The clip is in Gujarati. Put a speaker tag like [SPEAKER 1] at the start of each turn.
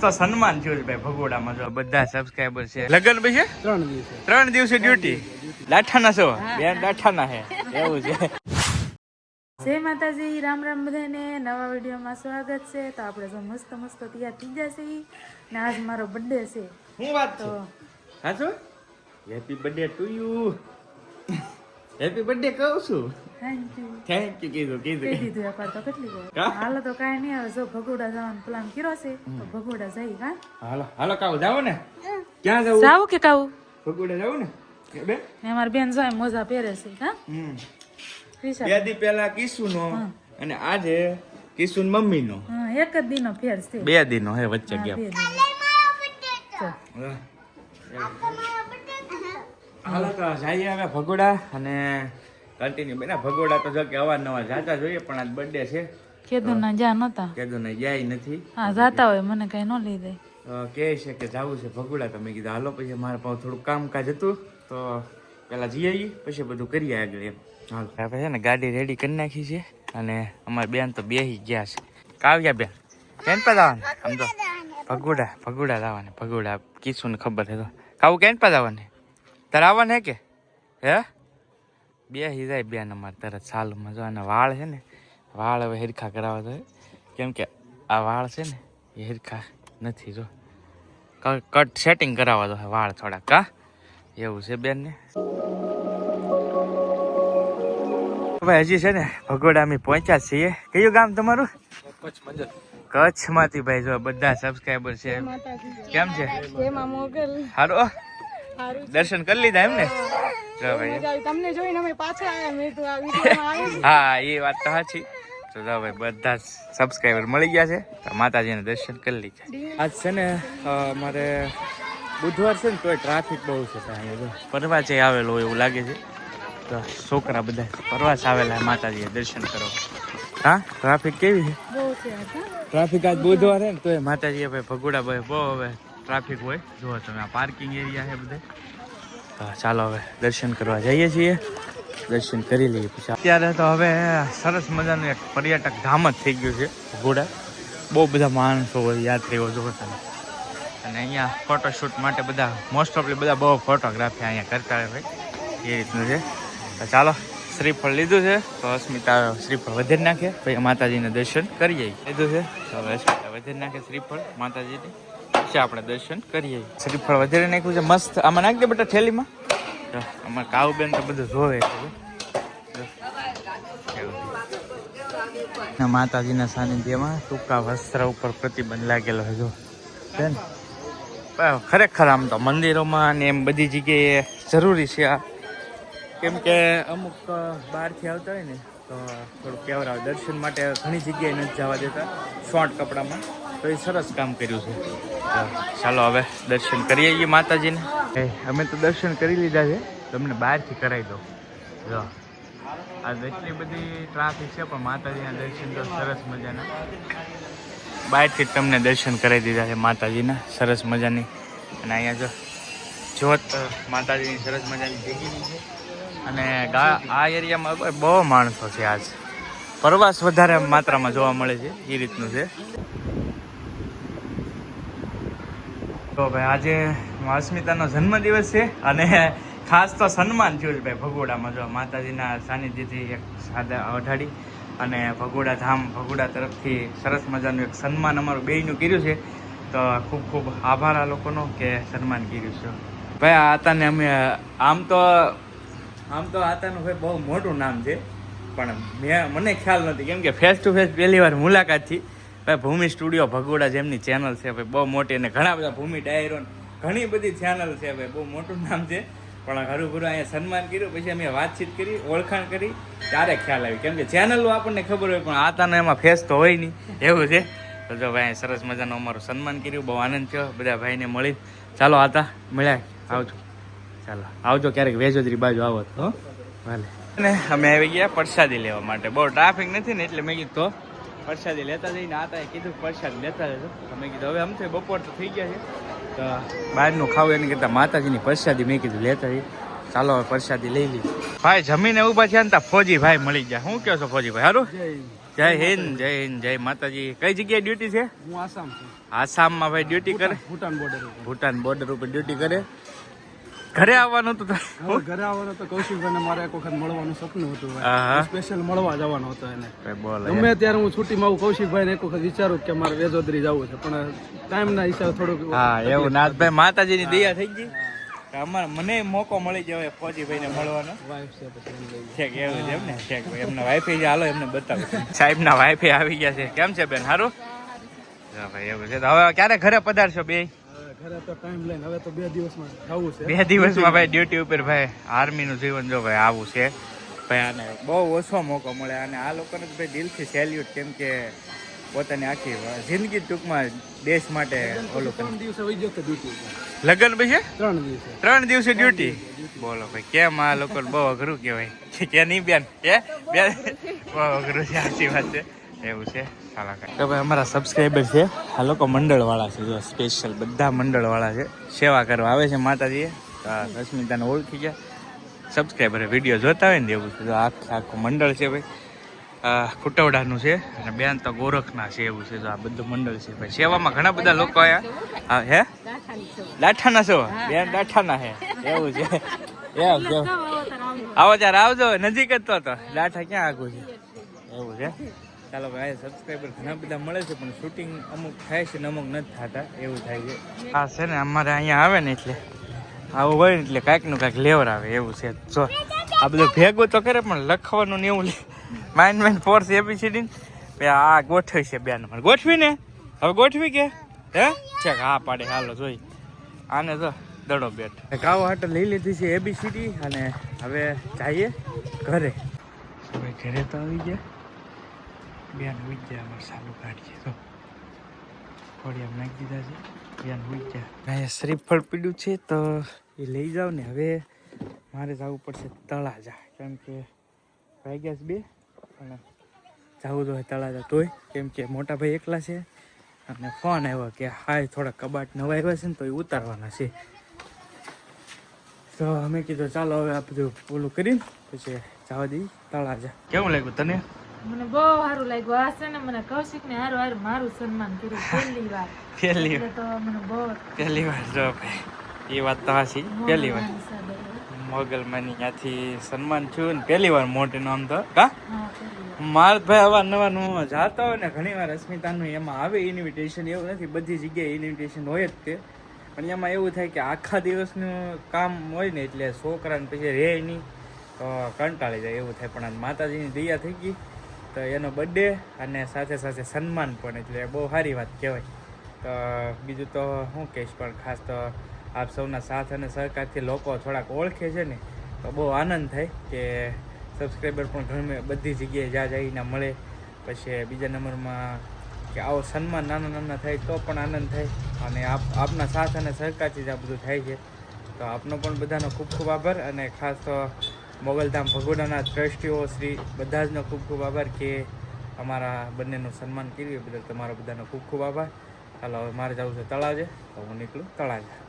[SPEAKER 1] તો સન્માન થયું છે ભાઈ ભગોડામાં જો બધા સબસ્ક્રાઈબર છે. લગન પછી?
[SPEAKER 2] ત્રણ દિવસે.
[SPEAKER 1] ત્રણ દિવસે ડ્યુટી લાઠાના છો? બેન લાઠાના હે એવું છે.
[SPEAKER 3] જય માતાજી રામ રામ બધાને. નવા વિડીયોમાં સ્વાગત છે. તો આપણે જો મસ્ત મસ્ત તૈયાર થઈ જશે. ને આજ મારો બર્થડે છે.
[SPEAKER 1] હું વાત
[SPEAKER 3] તો
[SPEAKER 1] છે? Happy birthday to you happy birthday કહું છું.
[SPEAKER 3] થેન્ક યુ
[SPEAKER 1] થેન્ક યુ કીધું
[SPEAKER 3] કહી
[SPEAKER 1] કીધું
[SPEAKER 3] એકવાર તો કેટલી વાર હાલો તો કાંઈ નહીં હવે જો ભગોડા જવાનો પ્લાન કર્યો છે તો ભગોડા જઈ હા?
[SPEAKER 1] હાલો હાલો કાવ જાવ ને. ક્યાં જાવ?
[SPEAKER 3] જાવ કે કાવ
[SPEAKER 1] ભગોડા જાવ ને. બેન?
[SPEAKER 3] હે માર બેન જાય મોજા પહેરે છે હા?
[SPEAKER 1] હમ. બે દી પહેલા કિશુનો અને આજે કિસુન મમ્મીનો.
[SPEAKER 3] હા એક જ દીનો ફેર છે.
[SPEAKER 1] બે દીનો હે વચ્ચે ગેપ.
[SPEAKER 3] દીનો. તો
[SPEAKER 1] હાલો તો જઈએ હવે ભગોડા અને કન્ટિન્યુ બેના ભગોડા તો જો કે અવારનવાર જાતા જોઈએ પણ આજ બર્થડે છે.
[SPEAKER 3] ખેદુના જા નહોતા
[SPEAKER 1] કીધું ના જાય નથી.
[SPEAKER 3] હા જાતા હોય મને કઈ ન લઈ દે
[SPEAKER 1] કહે છે કે જવું છે ભગોડા તમે મેં કીધું હાલો પછી મારા પાસે થોડું કામકાજ હતું તો પેલા જઈ આવીએ પછી બધું કરીએ આગળ એમ. હાલ. આપણે છે ને ગાડી રેડી કરી નાખી છે અને અમારી બેન તો બેસી ગયા છે. કાવ્યા બેન કેન પર આવવાની આમ તો ભગોડા ભગોડા લાવવાને ભગોડા કીશું ને ખબર છે તો. કાવું કેન પર આવવાને તારે આવવાને હે કે? હે? બેસી જાય બે નંબર તરત સાલુમાં. જો અને વાળ છે ને વાળ હવે હિરખા કરાવવા તો કેમ કે આ વાળ છે ને એ હિરખા નથી જો. ક- કટ સેટિંગ કરાવવા દો વાળ થોડા કા એવું છે બેન ને ભાઈ હજી છે ને ભગોડા અમે પહોંચ્યા છીએ. કયું ગામ તમારું?
[SPEAKER 2] કચ્છ
[SPEAKER 1] કચ્છમાંથી ભાઈ જો બધા સબસ્ક્રાઈબર છે. કેમ છે? હારો દર્શન કરી લીધા એમ ને જો ભાઈ.
[SPEAKER 4] તમને જોઈને અમે પાછા આવ્યા. મેં તો આ વિડીયોમાં આવી
[SPEAKER 1] હા એ વાત તો સાચી. તો જો ભાઈ બધા સબસ્ક્રાઈબર મળી ગયા છે. તો માતાજીને દર્શન કરી લીધા. આજ છે ને મારે બુધવાર છે ને તોય ટ્રાફિક બહુ છે ત્યાં અહીંયા જો પરવાચે આવેલો હોય એવું લાગે છે. તો છોકરા બધા પરવાસ આવેલા માતાજીએ દર્શન કરો હા? ટ્રાફિક કેવી છે?
[SPEAKER 3] બહુ છે
[SPEAKER 1] ટ્રાફિક આજ બુધવાર છે ને તોય માતાજીએ ભાઈ ભગોડા ભાઈ બહુ હવે ટ્રાફિક હોય. જુઓ તમે આ પાર્કિંગ એરિયા છે બધે. તો ચાલો હવે દર્શન કરવા જઈએ છીએ. દર્શન કરી લઈએ પછી. અત્યારે તો હવે સરસ મજાનું એક પર્યટક ધામ જ થઈ ગયું છે. ઘોડા. બહુ બધા માણસો હોય યાત્રીઓ જોવો તમે. અને અહીંયા ફોટોશૂટ માટે બધા મોસ્ટ ઓફલી બધા બહુ ફોટોગ્રાફી અહીંયા કરતા હોય. એ રીતનું છે. તો ચાલો શ્રીફળ લીધું છે. તો અસ્મિતા શ્રીફળ વધારી નાખે. પછી માતાજીને દર્શન કરીએ. લીધું છે. તો અસ્મિતા વધારી નાખે શ્રીફળ માતાજીને. પછી આપણે દર્શન કરીએ. શ્રીફળ વધારે નાખ્યું છે. મસ્ત. આમાં નાખ દે બેટા થેલીમાં. અમારે કાવુબેન તો બધું જોવે છે માતાજીના સાનિધ્યમાં ટૂંકા વસ્ત્ર ઉપર પ્રતિબંધ લાગેલો છે જો. છે ને પણ ખરેખર આમ તો મંદિરોમાં ને એમ બધી જગ્યાએ જરૂરી છે આ. કેમ કે અમુક બહારથી આવતા હોય ને તો થોડુંક કહેવરાવ દર્શન માટે ઘણી જગ્યાએ નથી જવા દેતા. શોર્ટ કપડામાં. તો એ સરસ કામ કર્યું છે. ચાલો હવે દર્શન કરી આવીએ માતાજીને. અમે તો દર્શન કરી લીધા છે. તમને બહારથી કરાવી દો જો, આ એટલી બધી ટ્રાફિક છે, પણ માતાજીના દર્શન તો સરસ મજાના. બહારથી તમને દર્શન કરાવી દીધા છે માતાજીના. સરસ મજાની. અને અહીંયા જો જોત માતાજીની સરસ મજાની જગ્યાની છે. અને આ એરિયામાં બહુ માણસો છે આજ. પ્રવાસ વધારે માત્રામાં જોવા મળે છે, એ રીતનું છે. તો ભાઈ, આજે અસ્મિતાનો જન્મદિવસ છે અને ખાસ તો સન્માન થયું ભાઈ ભગોડામાં. જો માતાજીના સાનિધ્યથી એક સાદા અઢાડી અને ભગોડા ધામ ભગોડા તરફથી સરસ મજાનું એક સન્માન અમારું બેયનું કર્યું છે. તો ખૂબ ખૂબ આભાર આ લોકોનો કે સન્માન કર્યું છે. ભાઈ આતાને અમે, આમ તો આમ તો આતાનું ભાઈ બહુ મોટું નામ છે, પણ મેં, મને ખ્યાલ નથી. કેમ કે ફેસ ટુ ફેસ પહેલી વાર મુલાકાત ભાઈ, ભૂમિ સ્ટુડિયો ભગોડા જેમની ચેનલ છે ભાઈ, બહુ મોટી અને ઘણા બધા ભૂમિ ડાયરો ઘણી બધી ચેનલ છે ભાઈ, બહુ મોટું નામ છે. પણ ઘરું ઘરું અહીંયા સન્માન કર્યું, પછી અમે વાતચીત કરી, ઓળખાણ કરી, ત્યારે ખ્યાલ આવી કેમ કે ચેનલો આપણને ખબર હોય, પણ આતાનો એમાં ફેસ તો હોય નહીં. એવું છે. તો જો ભાઈ, સરસ મજાનું અમારું સન્માન કર્યું, બહુ આનંદ થયો. બધા ભાઈને મળી. ચાલો આતા, મળ્યા. આવજો. ચાલો, આવજો ક્યારેક વેજોદરી બાજુ આવો તો? ભલે. અને અમે આવી ગયા પ્રસાદી લેવા માટે. બહુ ટ્રાફિક નથી ને, એટલે મેં કીધું પ્રસાદી લેતા જઈને આતા એ કીધું પ્રસાદ લેતા જજો. અમે કીધું હવે અમથે બપોર તો થઈ ગયા છે. તો બહારનું ખાવું એની કરતાં માતાજીની પ્રસાદી મેં કીધું લેતા જઈએ. ચાલો હવે પ્રસાદી લઈ લઈએ. ભાઈ જમીને ઊભા થયા ને ત્યાં ફોજી ભાઈ મળી ગયા. શું કહો છો ફોજી ભાઈ સારું
[SPEAKER 2] જય
[SPEAKER 1] જય હિન્દ જય હિન્દ જય માતાજી. કઈ જગ્યાએ ડ્યુટી છે?
[SPEAKER 2] હું આસામ છું.
[SPEAKER 1] આસામમાં ભાઈ ડ્યુટી કરે?
[SPEAKER 2] ભૂટાન બોર્ડર
[SPEAKER 1] ભૂટાન બોર્ડર ઉપર ડ્યુટી કરે? ઘરે આવવાનું હતું
[SPEAKER 2] ઘરે આવવાનો તો કૌશિકભાઈને મારે એક વખત મળવાનું સપનું હતું સ્પેશિયલ મળવા જવાનો હતો એને. ગમે ત્યારે હું છૂટીમાં આવું કૌશિકભાઈને એક વખત વિચારું કે મારે વેજોદરી જવું છે પણ ટાઈમના હિસાબે થોડુંક
[SPEAKER 1] હા એવું નાથભાઈ માતાજીની દયા થઈ ગઈ. અમારે મને મોકો મળી જાય ફોજીભાઈને મળવાનો.
[SPEAKER 2] વાઈફ છે પછી
[SPEAKER 1] એવું છે એમ ને? ઠેક ભાઈ એમના વાઈફે છે હાલો એમને બતાવો. સાહેબના વાઈફે આવી ગયા છે. કેમ છે બેન સારું હા ભાઈ એવું છે. તો હવે ક્યારે ઘરે પધારશો બે?
[SPEAKER 2] ઘરે તો ટાઈમ લઈને હવે તો બે દિવસમાં જવું છે.
[SPEAKER 1] બે દિવસમાં ભાઈ ડ્યુટી ઉપર ભાઈ આર્મીનું જીવન જો ભાઈ આવું છે. ભાઈ આને બહુ ઓછો મોકો મળે અને આ લોકોને તો ભાઈ દિલથી સેલ્યુટ કેમ કે પોતાની આખી જિંદગી ટૂંકમાં દેશ માટે ઓલું કરે.
[SPEAKER 2] ત્રણ દિવસે વહી ગયો ડ્યુટી ઉપર?
[SPEAKER 1] લગ્ન પછી?
[SPEAKER 2] ત્રણ દિવસે.
[SPEAKER 1] ત્રણ દિવસે ડ્યુટી બોલો ભાઈ કેમ આ લોકો બહુ અઘરું કહેવાય? કે કે નહીં બેન? કે બેન? બહુ અઘરું છે સાચી વાત છે. એવું છે? તો ભાઈ અમારા સબસ્ક્રાઈબર છે. આ લોકો મંડળવાળા છે, જો સ્પેશિયલ બધા મંડળવાળા છે. સેવા કરવા આવે છે માતાજીએ. રશ્મિતાને ઓળખી ગયા. સબસ્ક્રાઈબર વીડિયો જોતા હોય ને એવું છે. જો આખું આખું મંડળ છે ભાઈ. ખુટવડાનું છે અને બેન તો ગોરખના છે એવું છે. જો આ બધું મંડળ છે ભાઈ. સેવામાં ઘણા બધા લોકો આવ્યા હા દાઠાના છો? બેન દાઠાના હે એવું છે. એમ આવો ત્યારે આવજો. નજીક જ તો દાઠા ક્યાં આગું છે? એવું છે. ચાલો ભાઈ સબસ્ક્રાઈબર ઘણા બધા મળે છે પણ શૂટિંગ અમુક થાય છે ને અમુક નથી થતા એવું થાય છે. હા છે ને અમારે અહીંયા આવે ને એટલે. આવું હોય ને એટલે કાંઈકનું કાંઈક લેવર આવે એવું છે. જો આ બધું ભેગું તો કરે પણ લખવાનું ને એવું માઇન્ડ માઇન્ડ ફોર્સ એબીસીડી ને. આ ગોઠવી છે બે નંબર ગોઠવી ને? હવે ગોઠવી કે? હે? છે હા પાડે હાલો જોઈ. આને તો દડો બેટ કાવો હાટ લઈ લીધી છે એબીસીડી અને હવે જઈએ ઘરે. ઘરે તો આવી ગયા. બેન હોઈ ગયા અમારે સાલું કાઢીએ તો કોડિયા નાખી દીધા છે. બેન હોઈ જાય અહીંયા શ્રીફળ પીડ્યું છે તો એ લઈ જાઓ ને. હવે મારે જવું પડશે તળાજા. કેમ કે વાગ્યા છે બે, પણ જવું તો તળાજા તોય કેમ કે મોટા ભાઈ એકલા છે. અને ફોન આવ્યો કે હાય, થોડા કબાટ નવા આવ્યા છે ને તો એ ઉતારવાના છે. તો અમે કીધું, ચાલો હવે આ બધું ઓલું કરીને પછી જવા દઈએ તળાજા. કેવું લાગ્યું તને?
[SPEAKER 3] મને બહુ સારું લાગ્યું. આ છે ને મને કૌશિક ને હારું હારું મારું સન્માન કર્યું. પહેલી વાર.
[SPEAKER 1] પહેલી
[SPEAKER 3] વાર તો મને બહુ
[SPEAKER 1] પહેલી વાર જો એ વાત તો હાચી. પહેલી વાર.
[SPEAKER 3] મોગલ.
[SPEAKER 1] મોગલમાની ત્યાંથી સન્માન થયું ને પહેલી વાર મોટી આમ તો કા. માર ભાઈ અવારનવાર હું જાતો હોય ને ઘણી વાર અસ્મિતાનું એમાં આવે ઇન્વિટેશન એવું નથી બધી જગ્યાએ ઇન્વિટેશન હોય જ તે. પણ એમાં એવું થાય કે આખા દિવસનું કામ હોય ને એટલે છોકરાને પછી રહે નહીં તો કંટાળી જાય એવું થાય. પણ માતાજીની દયા થઈ ગઈ. તો એનો બર્થડે અને સાથે સાથે સન્માન પણ, એટલે બહુ સારી વાત કહેવાય. તો બીજું તો હું કહીશ, પણ ખાસ તો આપ સૌના સાથ અને સહકારથી લોકો થોડાક ઓળખે છે ને, તો બહુ આનંદ થાય કે સબસ્ક્રાઈબર પણ ઘણી બધી જગ્યાએ જ્યાં જઈને મળે. પછી બીજા નંબરમાં કે આવો સન્માન નાના નાના થાય તો પણ આનંદ થાય. અને આપ, આપના સાથ અને સહકારથી જ આ બધું થાય છે. તો આપનો પણ બધાનો ખૂબ ખૂબ આભાર અને ખાસ તો મોગલધામ ભગોડાના ટ્રસ્ટીઓ શ્રી બધા જનો ખૂબ ખૂબ આભાર કે અમારા બંનેનું સન્માન કર્યું એ બદલ તમારો બધાનો ખૂબ ખૂબ આભાર. ચાલો હવે મારે જવું છે તળાજે તો હું નીકળું તળાજે